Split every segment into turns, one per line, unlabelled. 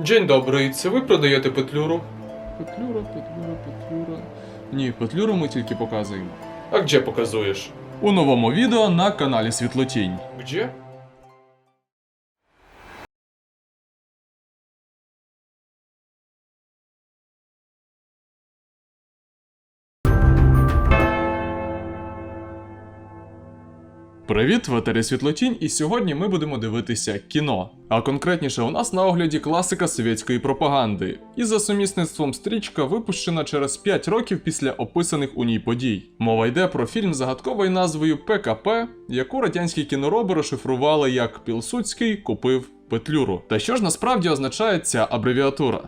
Dzień добрий, це ви продаєте петлюру?
Петлюра, петлюра, петлюра. Ні, петлюру ми тільки показуємо.
А где показуєш?
У новому відео на каналі Світлотінь.
Где?
Привіт, в етері Світлотінь, і сьогодні ми будемо дивитися кіно. А конкретніше, у нас на огляді класика совєтської пропаганди. І за сумісництвом стрічка випущена через 5 років після описаних у ній подій. Мова йде про фільм загадковою назвою ПКП, яку радянські кінороби розшифрували як Пілсудський купив петлюру. Та що ж насправді означає ця абревіатура?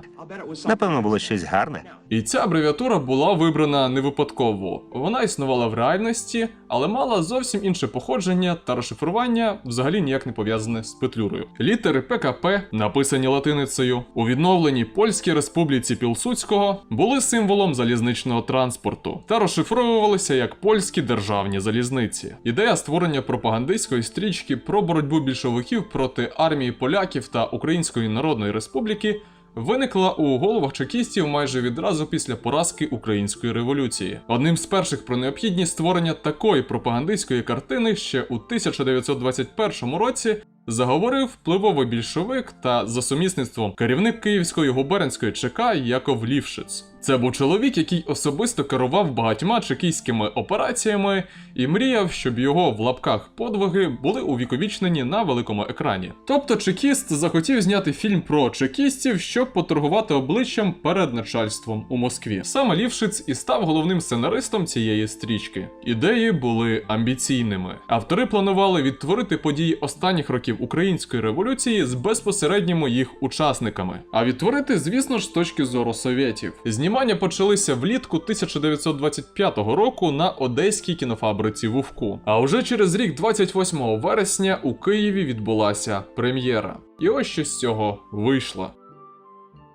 Напевно, було щось гарне.
І ця абревіатура була вибрана не випадково. Вона існувала в реальності, але мала зовсім інше походження та розшифрування взагалі ніяк не пов'язане з петлюрою. Літери ПКП, написані латиницею, у відновленій Польській Республіці Пілсудського, були символом залізничного транспорту та розшифровувалися як польські державні залізниці. Ідея створення пропагандистської стрічки про боротьбу більшовиків проти армії поляків та Української Народної Республіки виникла у головах чекістів майже відразу після поразки української революції. Одним з перших про необхідність створення такої пропагандистської картини ще у 1921 році заговорив впливовий більшовик та за сумісництвом керівник Київської губернської ЧК Яков Лівшиц. Це був чоловік, який особисто керував багатьма чекійськими операціями і мріяв, щоб його в лапках подвиги були увіковічнені на великому екрані. Тобто чекіст захотів зняти фільм про чекістів, щоб поторгувати обличчям перед начальством у Москві. Саме Лівшиц і став головним сценаристом цієї стрічки. Ідеї були амбіційними. Автори планували відтворити події останніх років української революції з безпосередніми їх учасниками, а відтворити, звісно ж, з точки зору совєтів. Знімання почалися влітку 1925 року на одеській кінофабриці Вовку. А вже через рік, 28 вересня, у Києві відбулася прем'єра. І ось що з цього вийшло.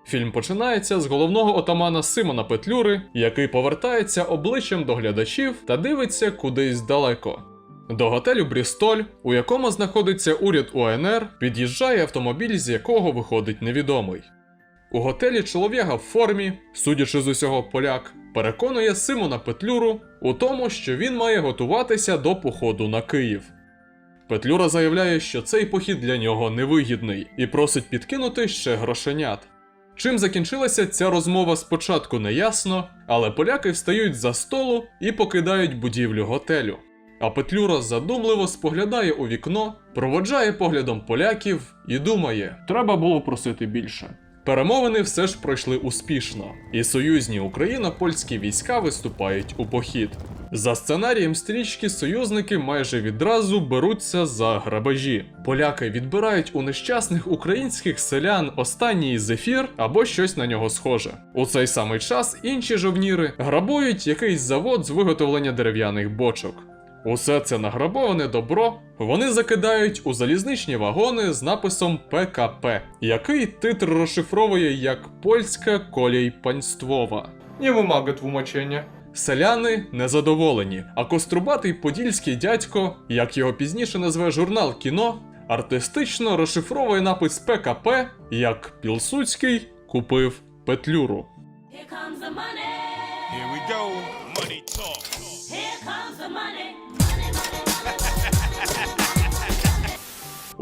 Фільм починається з головного отамана Симона Петлюри, який повертається обличчям до глядачів та дивиться кудись далеко. До готелю Брістоль, у якому знаходиться уряд УНР, під'їжджає автомобіль, з якого виходить невідомий. У готелі чоловіка в формі, судячи з усього поляк, переконує Симона Петлюру у тому, що він має готуватися до походу на Київ. Петлюра заявляє, що цей похід для нього невигідний і просить підкинути ще грошенят. Чим закінчилася ця розмова спочатку неясно, але поляки встають за столу і покидають будівлю готелю. А Петлюра задумливо споглядає у вікно, проводжає поглядом поляків і думає: треба було просити більше. Перемовини все ж пройшли успішно, і союзні україно-польські війська виступають у похід. За сценарієм стрічки союзники майже відразу беруться за грабежі. Поляки відбирають у нещасних українських селян останній зефір або щось на нього схоже. У цей самий час інші жовніри грабують якийсь завод з виготовлення дерев'яних бочок. Усе це награбоване добро вони закидають у залізничні вагони з написом ПКП, який титр розшифровує як польська колій панствова.
Nie wymaga tłumaczenia.
Селяни незадоволені, а кострубатий подільський дядько, як його пізніше назве журнал кіно, артистично розшифровує напис ПКП як Пілсудський купив петлюру.
Here comes the money.
Here we go. Money talk.
Here comes the. Money,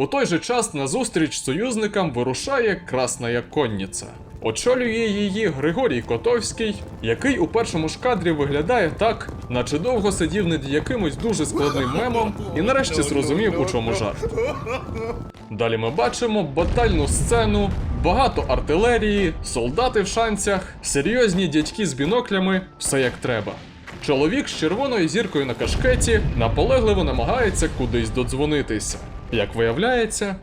У той же час на зустріч союзникам вирушає Красна Конниця. Очолює її Григорій Котовський, який у першому ж кадрі виглядає так, наче довго сидів над якимось дуже складним мемом і нарешті зрозумів, у чому жарт. Далі ми бачимо батальну сцену, багато артилерії, солдати в шанцях, серйозні дядьки з біноклями, все як треба. Чоловік з червоною зіркою на кашкеті наполегливо намагається кудись додзвонитися. Як виявляється,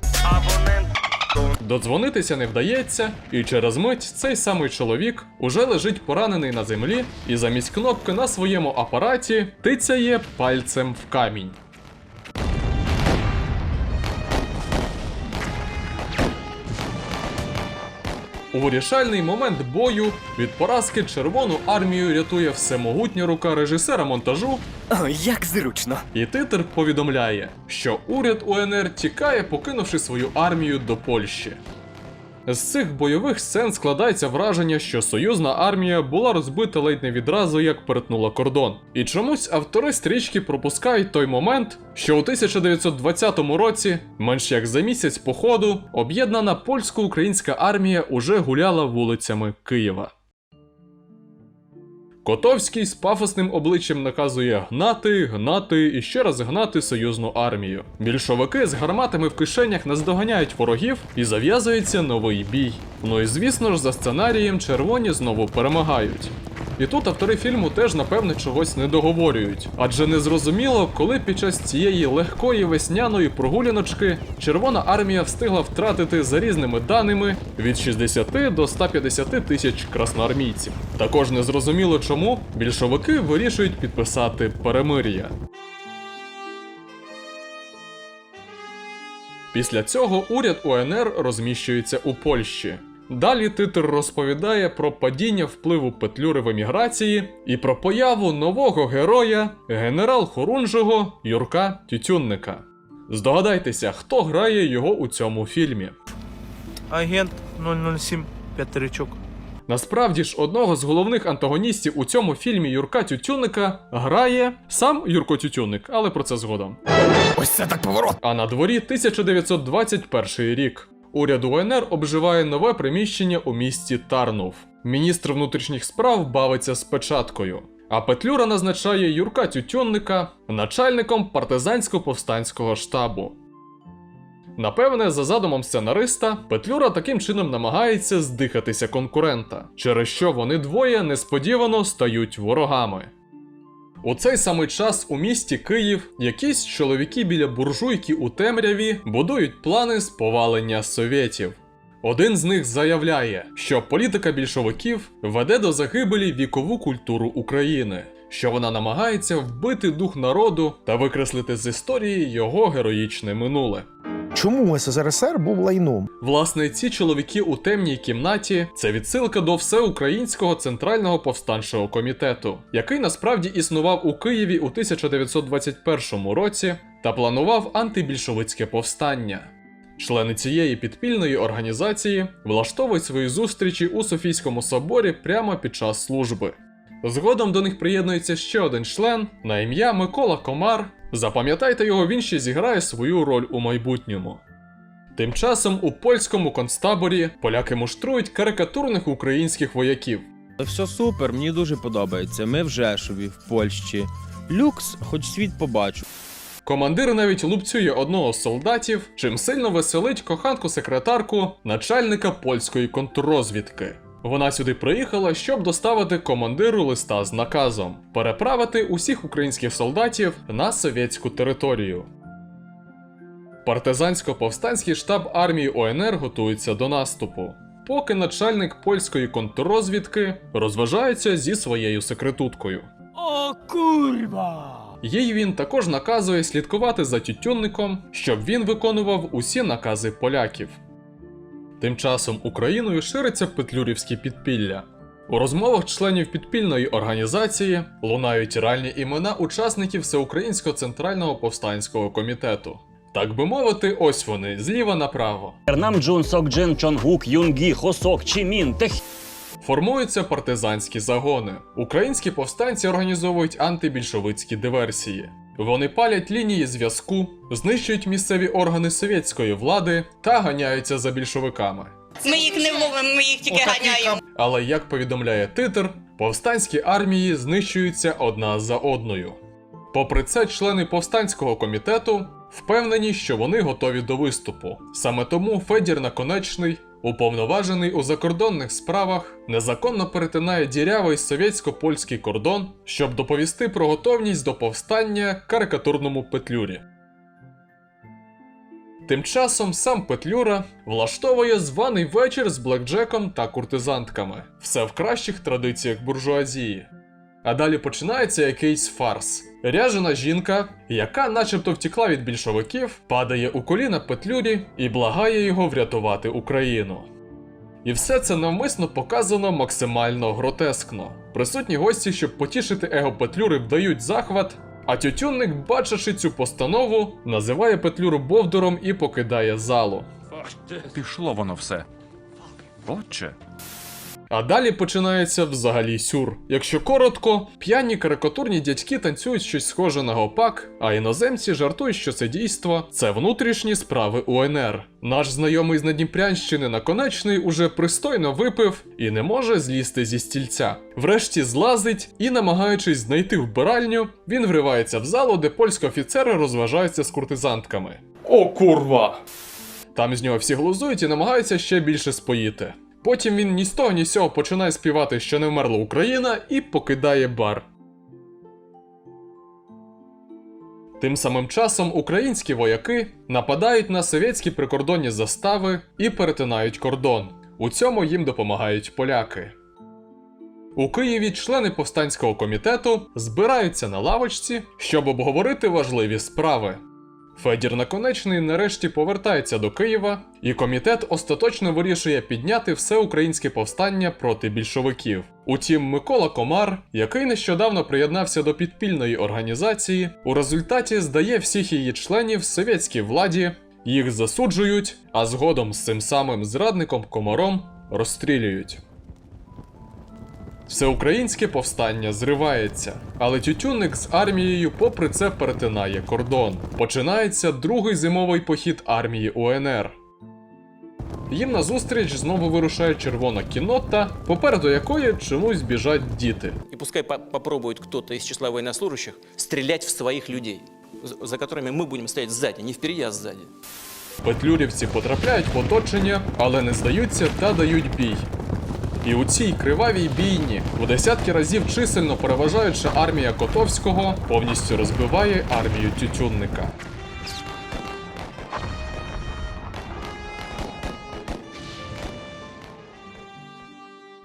додзвонитися не вдається, і через мить цей самий чоловік уже лежить поранений на землі і замість кнопки на своєму апараті тицяє пальцем в камінь. У вирішальний момент бою від поразки Червону армію рятує всемогутня рука режисера монтажу,
О, як зручно.
і титр повідомляє, що уряд УНР тікає, покинувши свою армію до Польщі. З цих бойових сцен складається враження, що союзна армія була розбита ледь не відразу, як перетнула кордон. І чомусь автори стрічки пропускають той момент, що у 1920 році, менш як за місяць походу, об'єднана польсько-українська армія уже гуляла вулицями Києва. Котовський з пафосним обличчям наказує гнати, гнати і ще раз гнати союзну армію. Більшовики з гарматами в кишенях наздоганяють ворогів і зав'язується новий бій. Ну і звісно ж, за сценарієм червоні знову перемагають. І тут автори фільму теж напевне чогось не договорюють, адже незрозуміло, коли під час цієї легкої весняної прогуляночки Червона армія встигла втратити за різними даними від 60 до 150 тисяч красноармійців. Також незрозуміло, чому більшовики вирішують підписати перемир'я. Після цього уряд УНР розміщується у Польщі. Далі титр розповідає про падіння впливу Петлюри в еміграції і про появу нового героя, генерал Хорунжого Юрка Тютюнника. Здогадайтеся, хто грає його у цьому фільмі.
Агент 007 П'ятеричок.
Насправді ж, одного з головних антагоністів у цьому фільмі Юрка Тютюнника грає сам Юрко Тютюнник, але про це згодом.
Ось це так поворот.
А на дворі 1921 рік. Уряд УНР обживає нове приміщення у місті Тарнув. Міністр внутрішніх справ бавиться з печаткою. А Петлюра назначає Юрка Тютюнника начальником партизансько-повстанського штабу. Напевне, за задумом сценариста, Петлюра таким чином намагається здихатися конкурента, через що вони двоє несподівано стають ворогами. У цей самий час у місті Київ якісь чоловіки біля буржуйки у темряві будують плани з повалення совєтів. Один з них заявляє, що політика більшовиків веде до загибелі вікову культуру України, що вона намагається вбити дух народу та викреслити з історії його героїчне минуле.
Чому СССР був лайном?
Власне, ці чоловіки у темній кімнаті це відсилка до всеукраїнського центрального повстанчого комітету, який насправді існував у Києві у 1921 році та планував антибільшовицьке повстання. Члени цієї підпільної організації влаштовують свої зустрічі у Софійському соборі прямо під час служби. Згодом до них приєднується ще один член на ім'я Микола Комар. Запам'ятайте його, він ще зіграє свою роль у майбутньому. Тим часом у польському концтаборі поляки муштрують карикатурних українських вояків.
Все супер, мені дуже подобається. Ми в Жешові, в Польщі. Люкс, хоч світ побачу.
Командир навіть лупцює одного з солдатів, чим сильно веселить коханку-секретарку начальника польської контррозвідки. Вона сюди приїхала, щоб доставити командиру листа з наказом переправити усіх українських солдатів на совєтську територію. Партизансько-повстанський штаб армії ОНР готується до наступу, поки начальник польської контррозвідки розважається зі своєю секретуткою.
О, курва!
Їй він також наказує слідкувати за тютюнником, щоб він виконував усі накази поляків. Тим часом Україною шириться петлюрівське підпілля. У розмовах членів підпільної організації лунають реальні імена учасників Всеукраїнського центрального повстанського комітету. Так би мовити, ось вони зліва направо.
Нам Джун Сок Джин Чонгук Юнгі Хосок Чімін Тех
Формуються партизанські загони. Українські повстанці організовують антибільшовицькі диверсії. Вони палять лінії зв'язку, знищують місцеві органи совєтської влади та ганяються за більшовиками.
Ми їх не ловимо, ми їх тільки ганяємо.
Але як повідомляє титр, повстанські армії знищуються одна за одною. Попри це, члени повстанського комітету впевнені, що вони готові до виступу. Саме тому Федір Наконечний, уповноважений у закордонних справах, незаконно перетинає дірявий совєтсько-польський кордон, щоб доповісти про готовність до повстання карикатурному Петлюрі. Тим часом сам Петлюра влаштовує званий вечір з блекджеком та куртизантками. Все в кращих традиціях буржуазії. А далі починається якийсь фарс. Ряжена жінка, яка начебто втікла від більшовиків, падає у коліна Петлюрі і благає його врятувати Україну. І все це навмисно показано максимально гротескно. Присутні гості, щоб потішити его Петлюри, вдають захват, а тютюнник, бачачи цю постанову, називає Петлюру Бовдуром і покидає залу.
Пішло воно все. Отче.
А далі починається взагалі сюр. Якщо коротко, п'яні карикатурні дядьки танцюють щось схоже на гопак, а іноземці жартують, що це дійство це внутрішні справи УНР. Наш знайомий з Надніпрянщини наконечний уже пристойно випив і не може злізти зі стільця. Врешті злазить і, намагаючись знайти вбиральню, він вривається в залу, де польські офіцери розважаються з куртизантками.
О, курва!
Там з нього всі глузують і намагаються ще більше споїти. Потім він ні з того, ні з сього починає співати, що не вмерла Україна, і покидає бар. Тим самим часом українські вояки нападають на совєтські прикордонні застави і перетинають кордон. У цьому їм допомагають поляки. У Києві члени повстанського комітету збираються на лавочці, щоб обговорити важливі справи. Федір Наконечний нарешті повертається до Києва, і комітет остаточно вирішує підняти всеукраїнське повстання проти більшовиків. Утім, Микола Комар, який нещодавно приєднався до підпільної організації, у результаті здає всіх її членів совєтській владі, їх засуджують, а згодом з цим самим зрадником Комаром розстрілюють. Всеукраїнське повстання зривається, але тютюнник з армією попри це перетинає кордон. Починається другий зимовий похід армії УНР. Їм назустріч знову вирушає червона кіннота, попереду якої чомусь біжать діти.
И пускай по- попробует кто-то числа военнослужащих стрелять в своих людей, за- за которыми мы будем стоять сзади, не впереди, а сзади.
Петлюрівці потрапляють в оточення, але не здаються та дають бій. І у цій кривавій бійні, у десятки разів чисельно переважаюча армія Котовського, повністю розбиває армію Тютюнника.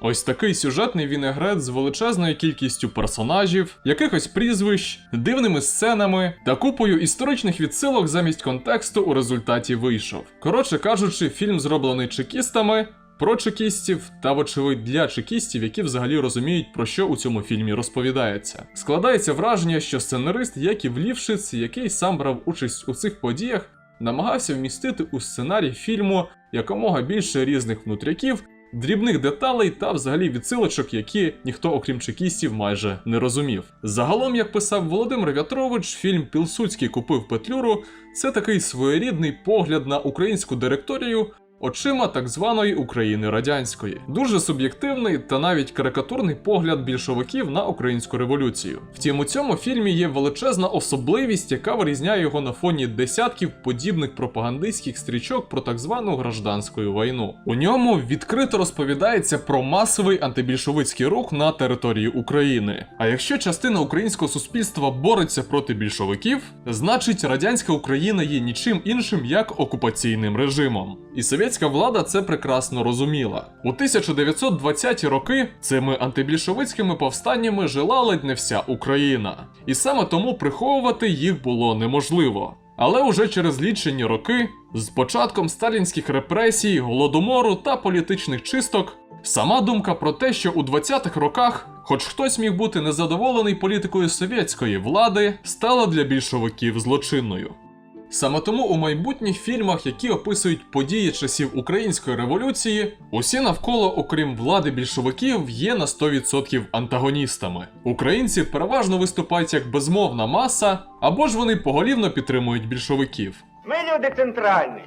Ось такий сюжетний вінегрет з величезною кількістю персонажів, якихось прізвищ, дивними сценами та купою історичних відсилок замість контексту у результаті вийшов. Коротше кажучи, фільм зроблений чекістами. Про чекістів та, вочевидь, для чекістів, які взагалі розуміють, про що у цьому фільмі розповідається. Складається враження, що сценарист Яків Лівшиц, який сам брав участь у цих подіях, намагався вмістити у сценарій фільму якомога більше різних внутряків, дрібних деталей та взагалі відсилочок, які ніхто, окрім чекістів, майже не розумів. Загалом, як писав Володимир В'ятрович, фільм Пілсудський купив Петлюру це такий своєрідний погляд на українську директорію. Очима так званої України радянської, дуже суб'єктивний та навіть карикатурний погляд більшовиків на українську революцію. Втім, у цьому фільмі є величезна особливість, яка вирізняє його на фоні десятків подібних пропагандистських стрічок про так звану гражданську війну. У ньому відкрито розповідається про масовий антибільшовицький рух на території України. А якщо частина українського суспільства бореться проти більшовиків, значить радянська Україна є нічим іншим як окупаційним режимом. І совєтська влада це прекрасно розуміла. У 1920-ті роки цими антибільшовицькими повстаннями жила ледь не вся Україна, і саме тому приховувати їх було неможливо. Але уже через лічені роки, з початком сталінських репресій, голодомору та політичних чисток, сама думка про те, що у 20-х роках хоч хтось міг бути незадоволений політикою совєтської влади, стала для більшовиків злочинною. Саме тому у майбутніх фільмах, які описують події часів української революції, усі навколо, окрім влади більшовиків, є на 100% антагоністами. Українці переважно виступають як безмовна маса, або ж вони поголівно підтримують більшовиків.
Ми люди центральні.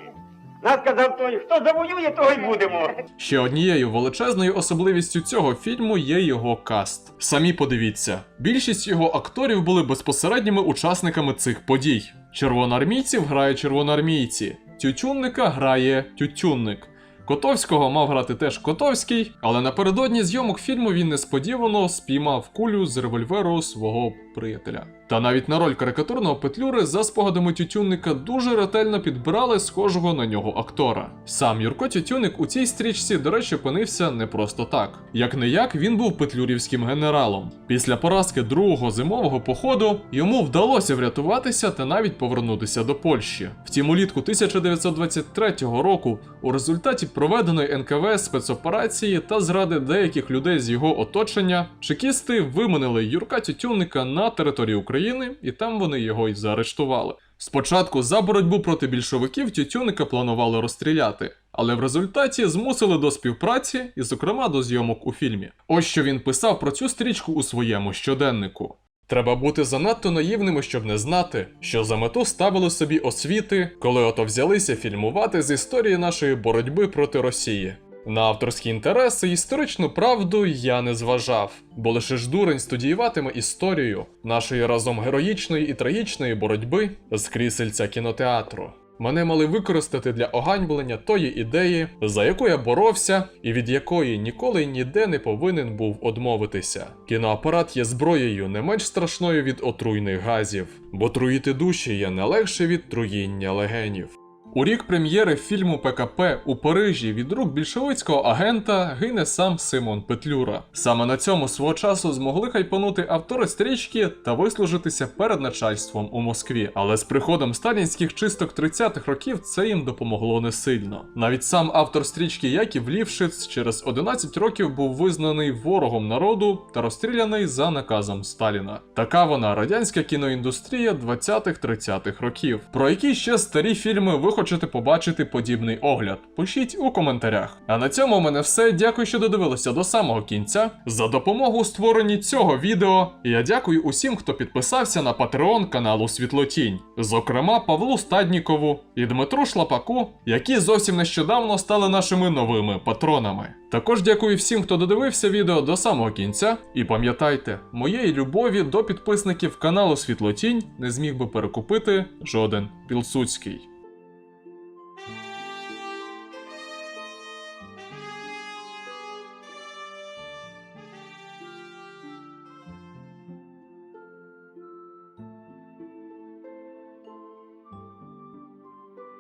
Нас казав той, хто завоює, того й будемо.
Ще однією величезною особливістю цього фільму є його каст. Самі подивіться, більшість його акторів були безпосередніми учасниками цих подій. Червоноармійців грає червоноармійці, Тютюнника грає Тютюнник. Котовського мав грати теж Котовський, але напередодні зйомок фільму він несподівано спіймав кулю з револьверу свого приятеля. Та навіть на роль карикатурного петлюри за спогадами Тютюнника дуже ретельно підбирали схожого на нього актора. Сам Юрко Тютюник у цій стрічці, до речі, опинився не просто так. Як не як, він був петлюрівським генералом. Після поразки другого зимового походу йому вдалося врятуватися та навіть повернутися до Польщі. Втім, улітку 1923 року у результаті проведеної НКВС спецоперації та зради деяких людей з його оточення, чекісти виманили Юрка Тютюнника на територію України, і там вони його й заарештували. Спочатку за боротьбу проти більшовиків Тютюника планували розстріляти, але в результаті змусили до співпраці і, зокрема, до зйомок у фільмі. Ось що він писав про цю стрічку у своєму щоденнику. Треба бути занадто наївними, щоб не знати, що за мету ставили собі освіти, коли ото взялися фільмувати з історії нашої боротьби проти Росії. На авторські інтереси історичну правду я не зважав, бо лише ж дурень студіюватиме історію нашої разом героїчної і трагічної боротьби з крісельця кінотеатру. Мене мали використати для оганьблення тої ідеї, за яку я боровся, і від якої ніколи ніде не повинен був одмовитися. Кіноапарат є зброєю не менш страшною від отруйних газів, бо труїти душі є не легше від труїння легенів. У рік прем'єри фільму ПКП у Парижі від рук більшовицького агента гине сам Симон Петлюра. Саме на цьому свого часу змогли хайпанути автори стрічки та вислужитися перед начальством у Москві. Але з приходом сталінських чисток 30-х років це їм допомогло не сильно. Навіть сам автор стрічки Яків Лівшиц через 11 років був визнаний ворогом народу та розстріляний за наказом Сталіна. Така вона радянська кіноіндустрія 20-30-х років. Про які ще старі фільми ви хочете побачити подібний огляд? Пишіть у коментарях. А на цьому у мене все. Дякую, що додивилися до самого кінця. За допомогу у створенні цього відео. Я дякую усім, хто підписався на Patreon каналу Світлотінь, зокрема Павлу Стаднікову і Дмитру Шлапаку, які зовсім нещодавно стали нашими новими патронами. Також дякую всім, хто додивився відео до самого кінця. І пам'ятайте, моєї любові до підписників каналу Світлотінь не зміг би перекупити жоден Пілсуцький.